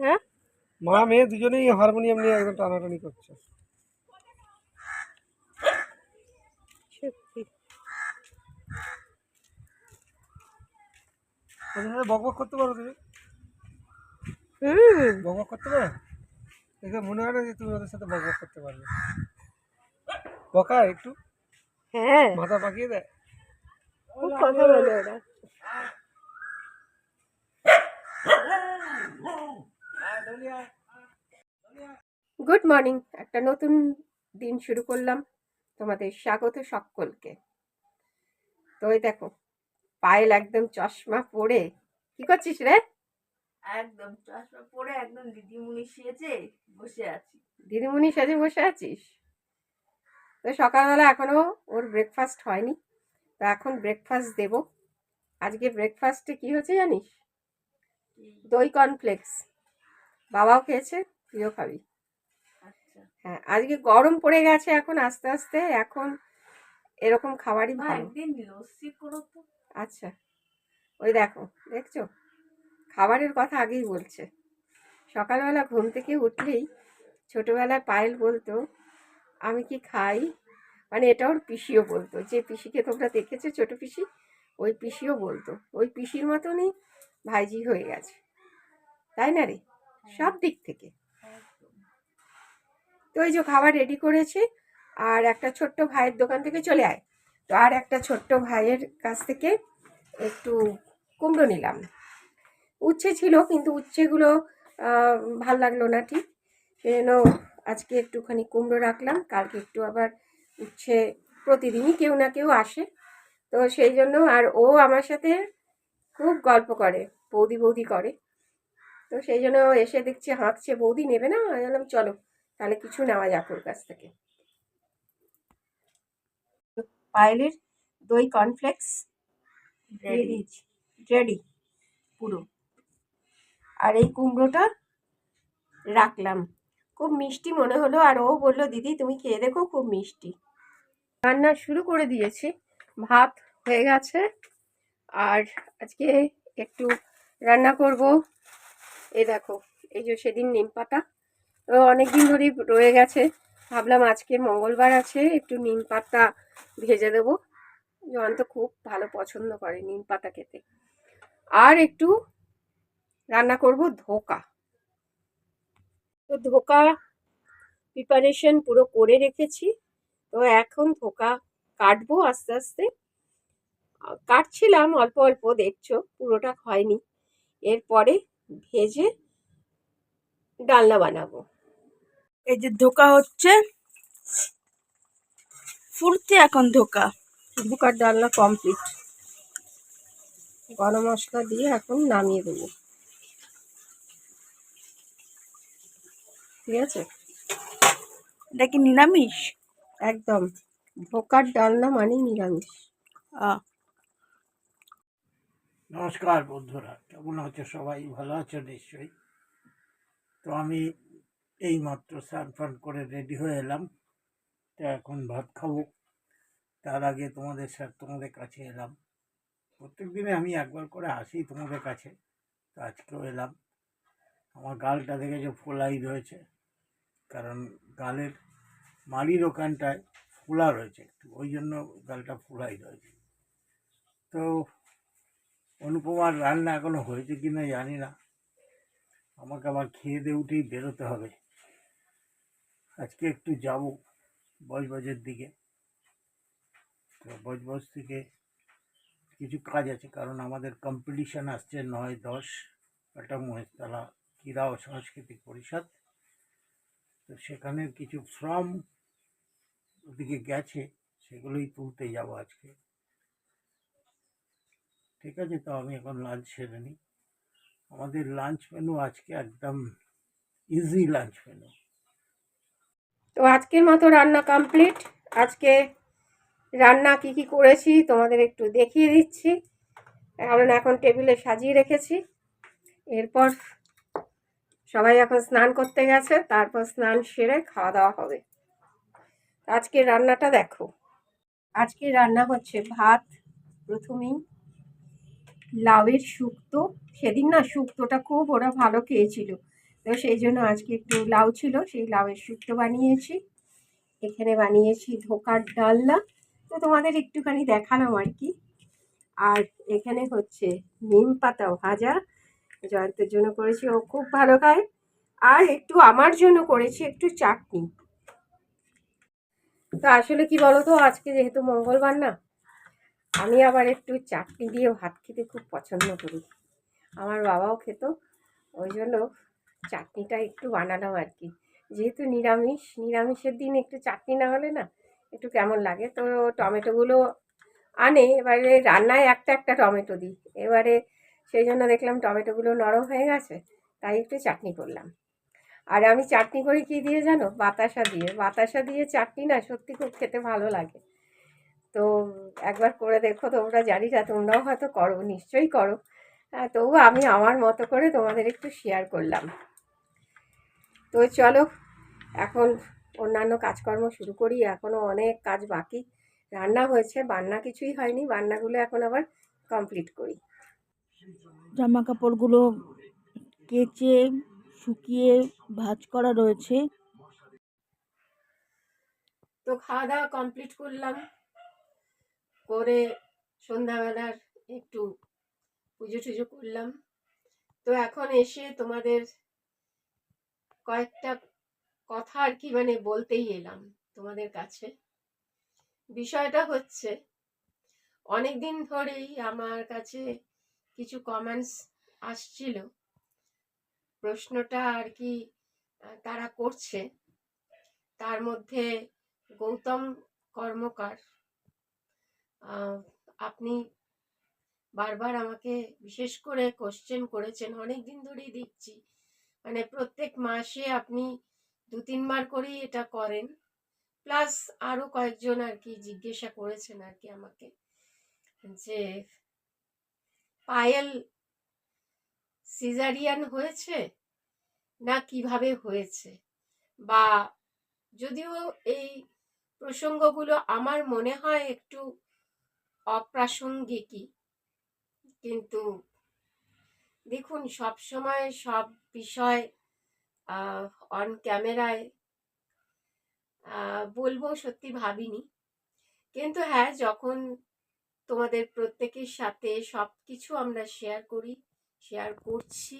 হ্যাঁ? মা মেয়ে দুজনেই হারমোনিয়াম নিয়ে একদম টানাটানি করছে। সত্যি। ওদের বক বক করতে পারো তুমি? হুম। বক বক করতে পারো? দেখে মনে হয় না যে তুমি ওদের সাথে বক বক করতে পারবে। বকায় একটু। হ্যাঁ। মাথা পাকিয়ে দেয় খুব কথা বলে ওরা। গুড মর্নিং একটা নতুন দিন শুরু করলাম। তোমাদের স্বাগত সকলকে। তো ওই দেখো পায়েল একদম চশমা পরে। কি করছিস রে? একদম চশমা পরে একদম দিদিমণি সেজে বসে আছি। দিদিমণি সেজে বসে আছিস? তো সকালবেলা এখনও ওর ব্রেকফাস্ট হয়নি। তো এখন ব্রেকফাস্ট দেব। আজকে ব্রেকফাস্টে কি হচ্ছে জানিস? দই কর্নফ্লেক্স বাবাও খেয়েছে তুইও খাবি। আচ্ছা। হ্যাঁ আজকে গরম পড়ে গেছে এখন আস্তে আস্তে এখন এরকম খাবারই ভালো। আচ্ছা ওই দেখো দেখছ? খাবারের কথা আগেই বলছে। সকালবেলা ঘুম থেকে উঠলেই ছোটোবেলায় পায়েল বলতো আমি কি খাই? মানে এটা ওর পিসিও বলতো যে পিসিকে তোমরা দেখেছ ছোট পিসি? ওই পিসিও বলতো। ওই পিসির মতনই ভাইজি হয়ে গেছে। তাই না রে? সব দিক থেকে। তো ওই যে খাবার রেডি করেছি আর একটা ছোট্ট ভাইয়ের দোকান থেকে চলে আয়। তো আর একটা ছোট্ট ভাইয়ের কাছ থেকে একটু কুমড়ো নিলাম। উচ্ছে ছিল কিন্তু উচ্ছেগুলো ভালো লাগল না ঠিক। সেজন্য আজকে একটুখানি কুমড়ো রাখলাম। কালকে একটু আবার উচ্ছে প্রতিদিনই কেউ না কেউ আসে। তো সেই জন্য আর ও আমার সাথে খুব গল্প করে বৌদি বৌদি করে। তো সেই জন্য এসে দেখছে হাঁকছে বৌদি নেবে না? আমি বললাম চলো তাহলে কিছু নেওয়া যাক ওর কাছ থেকে। পায়েলের দই কর্নফ্লেক্স রেডি পুরো। আর এই কুমড়োটা রাখলাম। খুব মিষ্টি মনে হলো আর ও বলল দিদি তুমি খেয়ে দেখো খুব মিষ্টি। রান্না শুরু করে দিয়েছি। ভাত হয়ে গেছে। আর আজকে একটু রান্না করব। এই দেখো, এই যে সেদিন নিম পাতা। অনেক দিন ধরেই রয়ে গেছে। ভাবলাম আজকে মঙ্গলবার আছে, একটু নিম পাতা ভেজে দেবো। জন তো খুব ভালো পছন্দ করে নিম পাতা খেতে। আর একটু রান্না করব ধোকা। তো ধোকা প্রিপারেশন পুরো করে রেখেছি। তো এখন ধোকা কাটবো আস্তে আস্তে। কাটছিলাম, অল্প অল্প দেখছ, পুরোটা হয়নি। এরপরে ভেজে ডালনা বানাবো। এই যে ধোকা হচ্ছে ফুলতে এখন ধোকা। ধোকার ডালনা কমপ্লিট গরম মশলা দিয়ে এখন নামিয়ে দেবো। ঠিক আছে? এটা কি নিরামিষ? একদম। ধোকার ডালনা মানে নিরামিষ। আহ, নমস্কার বন্ধুরা, কেমন আছো সবাই? ভালো আছো নিশ্চয়ই? তো আমি এই মাত্র স্নান ফান করে রেডি হয়ে এলাম। তো এখন ভাত খাব। তার আগে তোমাদের স্যার তোমাদের কাছে এলাম। প্রত্যেক দিনে আমি একবার করে আসি তোমাদের কাছে। তো আজকেও এলাম। আমার গালটা দেখে যে ফোলাই রয়েছে। কারণ গালের মাড়ির ওখানটায় ফোলা রয়েছে একটু। ওই জন্য গালটা ফোলাই রয়েছে। তো অনুপমার রান্না এখনও হয়েছে কি না জানি না। আমাকে আবার খেয়ে দিয়ে উঠেই বেরোতে হবে। আজকে একটু যাব বজবজের দিকে। তো বজবজ থেকে কিছু কাজ আছে, কারণ আমাদের কম্পিটিশান আসছে নয় দশ। একটা মহেশতলা ক্রীড়া ও সাংস্কৃতিক পরিষদ। তো সেখানের কিছু ফর্ম ওদিকে গেছে, সেগুলোই তুলতে যাব আজকে। ঠিক আছে, তো আমি এখন লাঞ্চ সেরে নিই। আমাদের লাঞ্চ মেনু আজকে একদম ইজি লাঞ্চ মেনু তো আজকের মতো রান্না কমপ্লিট আজকে রান্না কি কি করেছি তোমাদের একটু দেখিয়ে দিচ্ছি। কারণ এখন টেবিলে সাজিয়ে রেখেছি। এরপর সবাই এখন স্নান করতে গেছে, তারপর স্নান সেরে খাওয়া দাওয়া হবে। আজকে রান্নাটা দেখো। আজকে রান্না হচ্ছে ভাত, প্রথমেই লাউয়ের শুক্তো। সেদিন না শুক্তোটা খুব ওরা ভালো খেয়েছিল। তো সেই জন্য আজকে একটু লাউ ছিল, সেই লাউয়ের শুক্তো বানিয়েছি। এখানে বানিয়েছি ধোকার ডালনা। তো তোমাদের একটুখানি দেখালাম আর কি। আর এখানে হচ্ছে নিম পাতা ভাজা। জয়ন্তের জন্য করেছি, ও খুব ভালো খায়। আর একটু আমার জন্য করেছি একটু চাটনি। তো আসলে কি বলতো, আজকে যেহেতু মঙ্গলবার না আমি আবার একটু চাটনি দিয়ে ভাত খেতে খুব পছন্দ করি। আমার বাবাও খেত, ওই জন্য চাটনিটা একটু বানালাম আর কি। যেহেতু নিরামিষ, নিরামিষের দিন একটু চাটনি না হলে না একটু কেমন লাগে? তো টমেটোগুলো আনে, এবারে রান্নায় একটা একটা টমেটো দিই। এবারে সেই জন্য দেখলাম টমেটোগুলো নরম হয়ে গেছে, তাই একটু চাটনি করলাম। আর আমি চাটনি করি কী দিয়ে জানো? বাতাসা দিয়ে। বাতাসা দিয়ে চাটনি না সত্যি খুব খেতে ভালো লাগে। তো একবার করে দেখো তোমরা জানি না তোমরাও হয়তো করো নিশ্চয়ই করো। হ্যাঁ, তবু আমি আমার মতো করে তোমাদের একটু শেয়ার করলাম। তো চলো এখন অন্যান্য কাজকর্ম শুরু করি এখনও অনেক কাজ বাকি। রান্না হয়েছে বান্না কিছুই হয়নি বান্নাগুলো এখন আবার কমপ্লিট করি। জামা কাপড়গুলো কেচে শুকিয়ে ভাঁজ করা রয়েছে। তো খাওয়া দাওয়া কমপ্লিট করলাম। করে সন্ধ্যাবেলার একটু পুজো টুজো করলাম। তো এখন এসে তোমাদের কয়েকটা কথা আর কি মানে বলতেই এলাম তোমাদের কাছে। বিষয়টা হচ্ছে অনেক দিন ধরেই আমার কাছে কিছু কমেন্টস আসছিল। প্রশ্নটা আর কি তারা করছে। তার মধ্যে গৌতম কর্মকার আপনি বারবার আমাকে বিশেষ করে কোশ্চেন করেছেন অনেক দিন ধরেই দেখছি। মানে প্রত্যেক মাসে আপনি দু তিনবার করেই এটা করেন। প্লাস আরও কয়েকজন আর কি জিজ্ঞাসা করেছেন আর কি আমাকে যে, পায়েল সিজারিয়ান হয়েছে না কীভাবে হয়েছে? বা যদিও এই প্রসঙ্গগুলো আমার মনে হয় একটু অপ্রাসঙ্গিকই। কিন্তু দেখুন সব সময় সব বিষয় অন ক্যামেরায় বলব সত্যি ভাবিনি। কিন্তু হ্যাঁ যখন তোমাদের প্রত্যেকের সাথে সব কিছু আমরা শেয়ার করি শেয়ার করছি,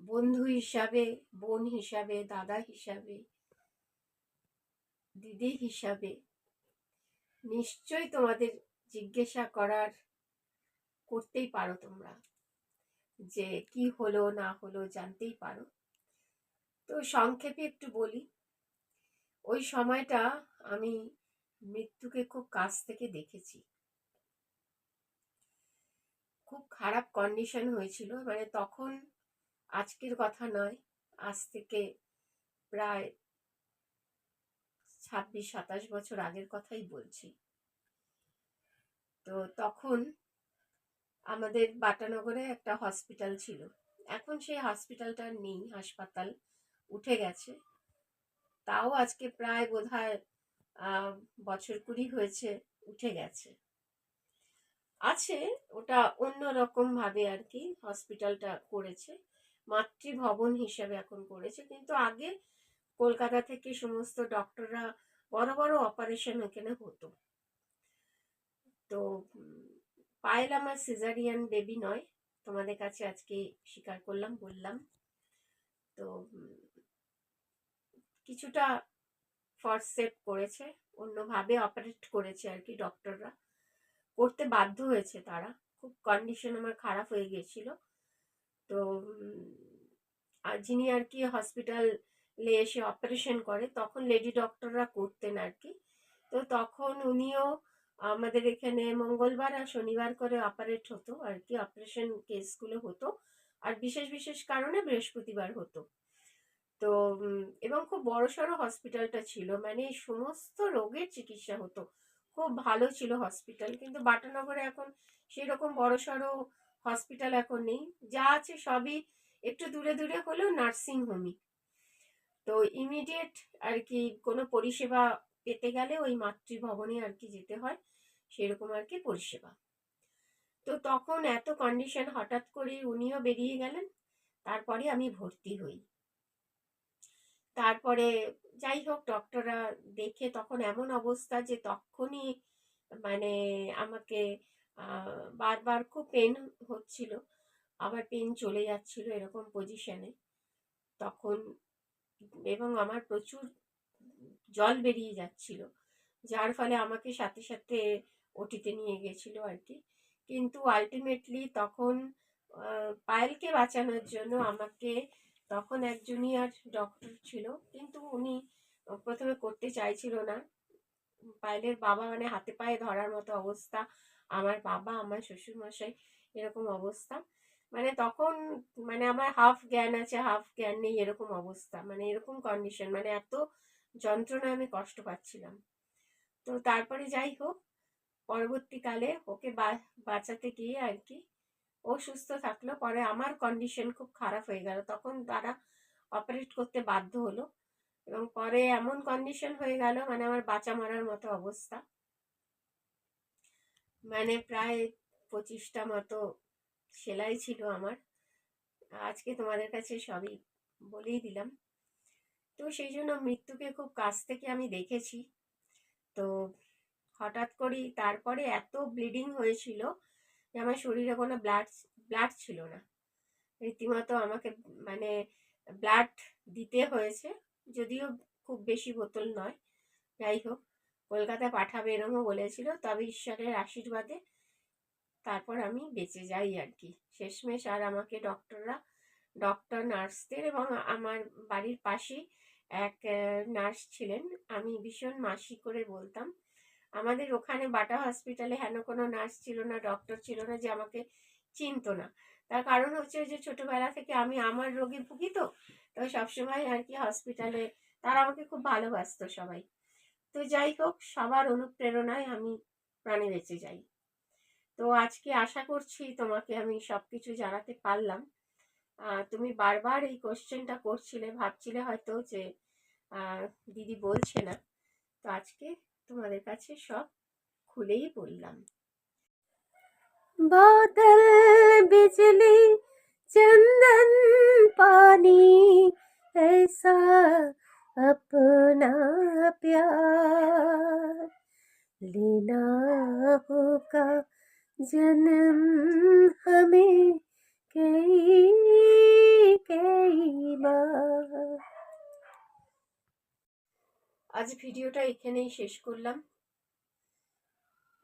বন্ধু হিসাবে, বোন হিসাবে, দাদা হিসাবে, দিদি হিসাবে, নিশ্চয়ই তোমাদের জিজ্ঞাসা করার করতেই পারো তোমরা যে কি হলো, না হলো জানতেই পারো। তো সংক্ষেপে একটু বলি, ওই সময়টা আমি মৃত্যুকে খুব কাছ থেকে দেখেছি। খুব খারাপ কন্ডিশন হয়েছিল মানে তখন আজকের কথা নয়, আজ থেকে প্রায় ছাব্বিশ সাতাশ বছর আগের কথাই বলছি। তো তখন আমাদের বাটানগরে একটা হসপিটাল ছিল। এখন সেই হসপিটালটা নেই হাসপাতাল উঠে গেছে। তাও আজকে প্রায় বোধহয় আহ, বছর কুড়ি হয়েছে উঠে গেছে। আছে ওটা অন্য ভাবে আর কি হসপিটালটা করেছে। মাতৃভবন হিসাবে এখন করেছে। কিন্তু আগে কলকাতা থেকে সমস্ত ডক্টররা বড় বড় অপারেশন এখানে হতো। তো পায়েল আমার সিজারিয়ান বেবি নয়। তোমাদের কাছে আজকে স্বীকার করলাম, বললাম। তো কিছুটা ফরসেপ করেছে, অন্যভাবে অপারেট করেছে আর কি ডক্টররা করতে বাধ্য হয়েছে তারা। খুব কন্ডিশন আমার খারাপ হয়ে গেছিল তো যিনি আর কি হসপিটালে এসে অপারেশন করে, তখন লেডি ডক্টররা করতেন আর কি। তো তখন উনিও আমাদের এখানে মঙ্গলবার আর শনিবার করে অপারেট হতো আর কি অপারেশন কেসগুলো হতো। আর বিশেষ বিশেষ কারণে বৃহস্পতিবার হতো। তো এবং খুব বড়সড় হসপিটালটা ছিল। মানে সমস্ত রোগের চিকিৎসা হতো। খুব ভালো ছিল হসপিটাল কিন্তু বাটানগরে এখন সেরকম বড়সড় হসপিটাল এখন নেই। যা আছে সবই একটু দূরে দূরে হলেও নার্সিং হোমই তো ইমিডিয়েট আর কি কোনো পরিষেবা পেতে গেলে ওই মাতৃভবনে আর কি যেতে হয়, সেরকম আর কি পরিষেবা। তো তখন এত কন্ডিশন হঠাৎ করে উনিও বেরিয়ে গেলেন, তারপরে আমি ভর্তি হই। তারপরে যাই হোক ডক্টররা দেখে তখন এমন অবস্থা যে তখনই মানে আমাকে বারবার খুব পেন হচ্ছিল, আবার পেন চলে যাচ্ছিল এরকম পজিশনে তখন এবং আমার প্রচুর জল বেরিয়ে যাচ্ছিল। যার ফলে আমাকে সাথে সাথে ওটিতে নিয়ে গেছিল আর কি। কিন্তু আলটিমেটলি তখন পায়েলকে বাঁচানোর জন্য আমাকে তখন এক জুনিয়র ডক্টর ছিল। কিন্তু উনি প্রথমে করতে চাইছিল না। পায়েলের বাবা মানে হাতে পায়ে ধরার মতো অবস্থা। আমার বাবা, আমার শ্বশুরমশাই এরকম অবস্থা। মানে তখন মানে আমার হাফ জ্ঞান আছে হাফ জ্ঞান নেই এরকম অবস্থা। মানে এরকম কন্ডিশন মানে এত যন্ত্রণায় আমি কষ্ট পাচ্ছিলাম। তো তারপরে যাই হোক, পরবর্তীকালে ওকে বাঁচাতে গিয়ে আর কি ও সুস্থ থাকল। পরে আমার কন্ডিশন খুব খারাপ হয়ে গেল। তখন তারা অপারেট করতে বাধ্য হলো এবং পরে এমন কন্ডিশন হয়ে গেল মানে আমার বাঁচা মারার মতো অবস্থা। মানে প্রায় পঁচিশটা মতো সেলাই ছিল আমার। আজকে তোমাদের কাছে সবই বলেই দিলাম। তো সেই জন্য মৃত্যুকে খুব কাছ থেকে আমি দেখেছি। তো হঠাৎ করেই তারপরে এত ব্লিডিং হয়েছিল যে আমার শরীরে কোনো ব্লাড ব্লাড ছিল না। রীতিমতো আমাকে মানে ব্লাড দিতে হয়েছে, যদিও খুব বেশি বোতল নয়। যাই হোক কলকাতায় পাঠাবে এরমও বলেছিল, তবে ঈশ্বরের আশীর্বাদে তারপর আমি বেঁচে যাই আর কি। শেষমেশ আর আমাকে ডক্টররা ডক্টর নার্সদের এবং আমার বাড়ির পাশেই এক নার্স ছিলেন। আমি ভীষণ মাসি করে বলতাম, আমাদের ওখানে বাটা হসপিটালে হেন কোনো নার্স ছিল না, ডক্টর ছিল না যে আমাকে চিনতো না। তার কারণ হচ্ছে যে ছোটবেলা থেকে আমি আমার রোগে ভুগি তো তো সবসময় আর কি হসপিটালে, তারা আমাকে খুব ভালোবাসতো সবাই। তো যাই হোক, সবার অনুপ্রেরণায় আমি প্রাণে বেঁচে যাই। তো আজকে আশা করছি তোমাকে আমি সব কিছু জানাতে পারলাম। তুমি বারবার এই কোশ্চেনটা করছিলে ভাবছিলে হয়তো যে আহ, দিদি বলছে না তো আজকে তোমাদের কাছে সব খুলেই বললাম বাদল বিজলি চন্দন পানি ऐसा अपना प्यार लेना होगा जन्म हमें कई कई बार আজ ভিডিওটা এখানেই শেষ করলাম।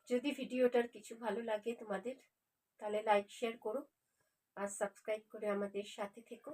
যদি ভিডিওটার কিছু ভালো লাগে তোমাদের, তাহলে লাইক শেয়ার করো আর সাবস্ক্রাইব করে আমাদের সাথে থেকো।